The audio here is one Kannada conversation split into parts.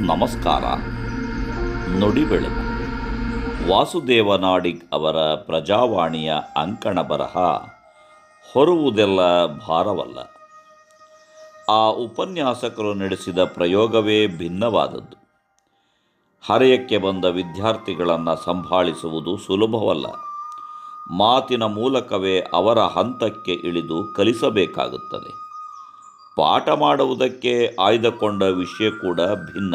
ನಮಸ್ಕಾರ. ನುಡಿ ಬೆಳಕು. ವಾಸುದೇವ ನಾಡಿಗ್ ಅವರ ಪ್ರಜಾವಾಣಿಯ ಅಂಕಣ ಬರಹ ಹೊರುವುದೆಲ್ಲ ಭಾರವಲ್ಲ. ಆ ಉಪನ್ಯಾಸಕರು ನಡೆಸಿದ ಪ್ರಯೋಗವೇ ಭಿನ್ನವಾದದ್ದು. ಹರೆಯಕ್ಕೆ ಬಂದ ವಿದ್ಯಾರ್ಥಿಗಳನ್ನು ಸಂಭಾಳಿಸುವುದು ಸುಲಭವಲ್ಲ. ಮಾತಿನ ಮೂಲಕವೇ ಅವರ ಹಂತಕ್ಕೆ ಇಳಿದು ಕಲಿಸಬೇಕಾಗುತ್ತದೆ. ಪಾಠ ಮಾಡುವುದಕ್ಕೆ ಆಯ್ದುಕೊಂಡ ವಿಷಯ ಕೂಡ ಭಿನ್ನ.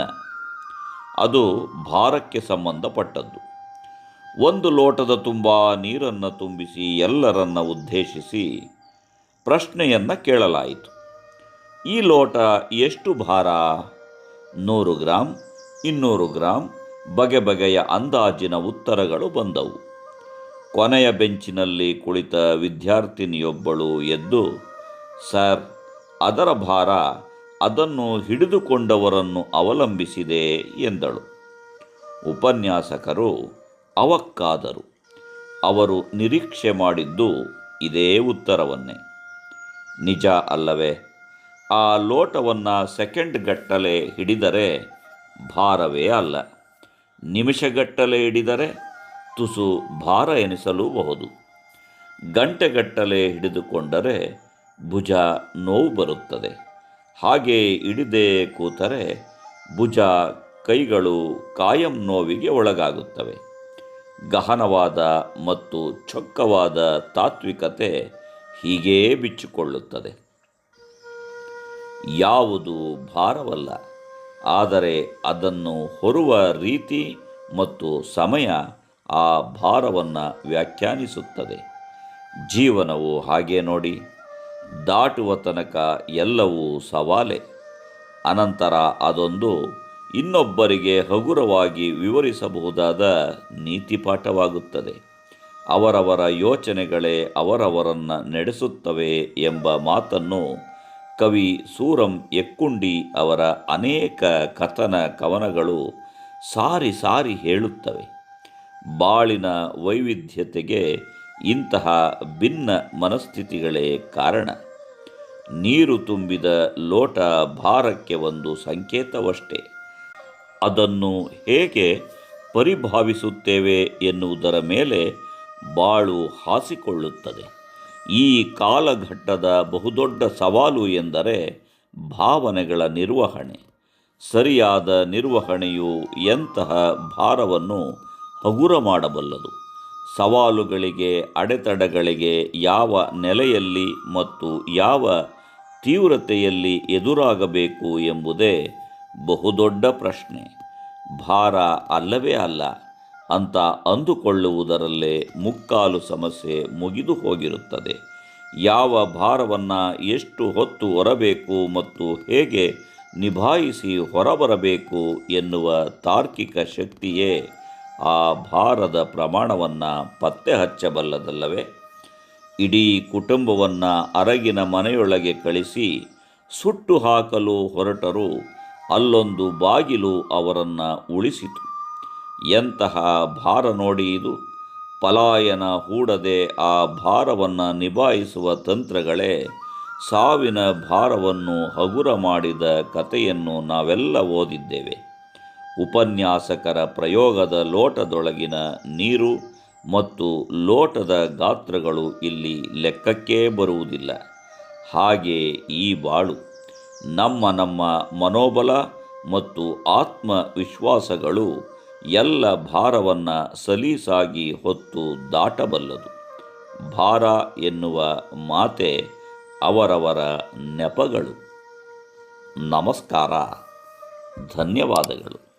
ಅದು ಭಾರಕ್ಕೆ ಸಂಬಂಧಪಟ್ಟದ್ದು. ಒಂದು ಲೋಟದ ತುಂಬ ನೀರನ್ನು ತುಂಬಿಸಿ, ಎಲ್ಲರನ್ನ ಉದ್ದೇಶಿಸಿ ಪ್ರಶ್ನೆಯನ್ನು ಕೇಳಲಾಯಿತು. ಈ ಲೋಟ ಎಷ್ಟು ಭಾರ? ನೂರು ಗ್ರಾಂ, ಇನ್ನೂರು ಗ್ರಾಂ, ಬಗೆ ಬಗೆಯ ಅಂದಾಜಿನ ಉತ್ತರಗಳು ಬಂದವು. ಕೊನೆಯ ಬೆಂಚಿನಲ್ಲಿ ಕುಳಿತ ವಿದ್ಯಾರ್ಥಿನಿಯೊಬ್ಬಳು ಎದ್ದು, ಸರ್, ಅದರ ಭಾರ ಅದನ್ನು ಹಿಡಿದುಕೊಂಡವರನ್ನು ಅವಲಂಬಿಸಿದೆ ಎಂದಳು. ಉಪನ್ಯಾಸಕರು ಅವಕ್ಕಾದರು. ಅವರು ನಿರೀಕ್ಷೆ ಮಾಡಿದ್ದು ಇದೇ ಉತ್ತರವನ್ನೇ. ನಿಜ ಅಲ್ಲವೇ, ಆ ಲೋಟವನ್ನು ಸೆಕೆಂಡ್ ಗಟ್ಟಲೆ ಹಿಡಿದರೆ ಭಾರವೇ ಅಲ್ಲ. ನಿಮಿಷಗಟ್ಟಲೆ ಹಿಡಿದರೆ ತುಸು ಭಾರ ಎನಿಸಲೂಬಹುದು. ಗಂಟೆಗಟ್ಟಲೆ ಹಿಡಿದುಕೊಂಡರೆ ಭುಜ ನೋವು ಬರುತ್ತದೆ. ಹಾಗೆ ಹಿಡಿದೇ ಕೂತರೆ ಭುಜ ಕೈಗಳು ಕಾಯಂ ನೋವಿಗೆ ಒಳಗಾಗುತ್ತವೆ. ಗಹನವಾದ ಮತ್ತು ಚೊಕ್ಕವಾದ ತಾತ್ವಿಕತೆ ಹೀಗೇ ಬಿಚ್ಚಿಕೊಳ್ಳುತ್ತದೆ. ಯಾವುದು ಭಾರವಲ್ಲ, ಆದರೆ ಅದನ್ನು ಹೊರುವ ರೀತಿ ಮತ್ತು ಸಮಯ ಆ ಭಾರವನ್ನು ವ್ಯಾಖ್ಯಾನಿಸುತ್ತದೆ. ಜೀವನವು ಹಾಗೆ ನೋಡಿ. ದಾಟುವ ತನಕ ಎಲ್ಲವೂ ಸವಾಲೆ. ಅನಂತರ ಅದೊಂದು ಇನ್ನೊಬ್ಬರಿಗೆ ಹಗುರವಾಗಿ ವಿವರಿಸಬಹುದಾದ ನೀತಿಪಾಠವಾಗುತ್ತದೆ. ಅವರವರ ಯೋಚನೆಗಳೇ ಅವರವರನ್ನು ನಡೆಸುತ್ತವೆ ಎಂಬ ಮಾತನ್ನು ಕವಿ ಸೂರಂ ಎಕ್ಕುಂಡಿ ಅವರ ಅನೇಕ ಕಥನ ಕವನಗಳು ಸಾರಿ ಸಾರಿ ಹೇಳುತ್ತವೆ. ಬಾಳಿನ ವೈವಿಧ್ಯತೆಗೆ ಇಂತಹ ಭಿನ್ನ ಮನಸ್ಥಿತಿಗಳೇ ಕಾರಣ. ನೀರು ತುಂಬಿದ ಲೋಟ ಭಾರಕ್ಕೆ ಒಂದು ಸಂಕೇತವಷ್ಟೇ. ಅದನ್ನು ಹೇಗೆ ಪರಿಭಾವಿಸುತ್ತೇವೆ ಎನ್ನುವುದರ ಮೇಲೆ ಬಾಳು ಹಾಸಿಕೊಳ್ಳುತ್ತದೆ. ಈ ಕಾಲಘಟ್ಟದ ಬಹುದೊಡ್ಡ ಸವಾಲು ಎಂದರೆ ಭಾವನೆಗಳ ನಿರ್ವಹಣೆ. ಸರಿಯಾದ ನಿರ್ವಹಣೆಯು ಎಂತಹ ಭಾರವನ್ನು ಹಗುರ ಮಾಡಬಲ್ಲದು. ಸವಾಲುಗಳಿಗೆ, ಅಡೆತಡೆಗಳಿಗೆ ಯಾವ ನೆಲೆಯಲ್ಲಿ ಮತ್ತು ಯಾವ ತೀವ್ರತೆಯಲ್ಲಿ ಎದುರಾಗಬೇಕು ಎಂಬುದೇ ಬಹುದೊಡ್ಡ ಪ್ರಶ್ನೆ. ಭಾರ ಅಲ್ಲವೇ ಅಲ್ಲ, ಅಂತ ಅಂದುಕೊಳ್ಳುವುದರಲ್ಲೇ ಮುಕ್ಕಾಲು ಸಮಸ್ಯೆ ಮುಗಿದು ಹೋಗಿರುತ್ತದೆ. ಯಾವ ಭಾರವನ್ನು ಎಷ್ಟು ಹೊತ್ತು ಹೊರಬೇಕು ಮತ್ತು ಹೇಗೆ ನಿಭಾಯಿಸಿ ಹೊರಬರಬೇಕು ಎನ್ನುವ ತಾರ್ಕಿಕ ಶಕ್ತಿಯೇ ಆ ಭಾರದ ಪ್ರಮಾಣವನ್ನು ಪತ್ತೆ ಹಚ್ಚಬಲ್ಲದಲ್ಲವೇ? ಇಡೀ ಕುಟುಂಬವನ್ನು ಅರಗಿನ ಮನೆಯೊಳಗೆ ಕಳಿಸಿ ಸುಟ್ಟು ಹಾಕಲು ಹೊರಟರು ಅಲ್ಲೊಂದು ಬಾಗಿಲು ಅವರನ್ನು ಉಳಿಸಿತು. ಎಂತಹ ಭಾರ ನೋಡಿ ಇದು? ಪಲಾಯನ ಹೂಡದೆ ಆ ಭಾರವನ್ನು ನಿಭಾಯಿಸುವ ತಂತ್ರಗಳೇ ಸಾವಿನ ಭಾರವನ್ನು ಹಗುರ ಮಾಡಿದ ಕಥೆಯನ್ನು ನಾವೆಲ್ಲ ಓದಿದ್ದೇವೆ. ಉಪನ್ಯಾಸಕರ ಪ್ರಯೋಗದ ಲೋಟದೊಳಗಿನ ನೀರು ಮತ್ತು ಲೋಟದ ಗಾತ್ರಗಳು ಇಲ್ಲಿ ಲೆಕ್ಕಕ್ಕೇ ಬರುವುದಿಲ್ಲ. ಹಾಗೆ ಈ ಬಾಳು ನಮ್ಮ ನಮ್ಮ ಮನೋಬಲ ಮತ್ತು ಆತ್ಮವಿಶ್ವಾಸಗಳು ಎಲ್ಲ ಭಾರವನ್ನು ಸಲೀಸಾಗಿ ಹೊತ್ತು ದಾಟಬಲ್ಲದು. ಭಾರ ಎನ್ನುವ ಮಾತೆ ಅವರವರ ನೆಪಗಳು. ನಮಸ್ಕಾರ. ಧನ್ಯವಾದಗಳು.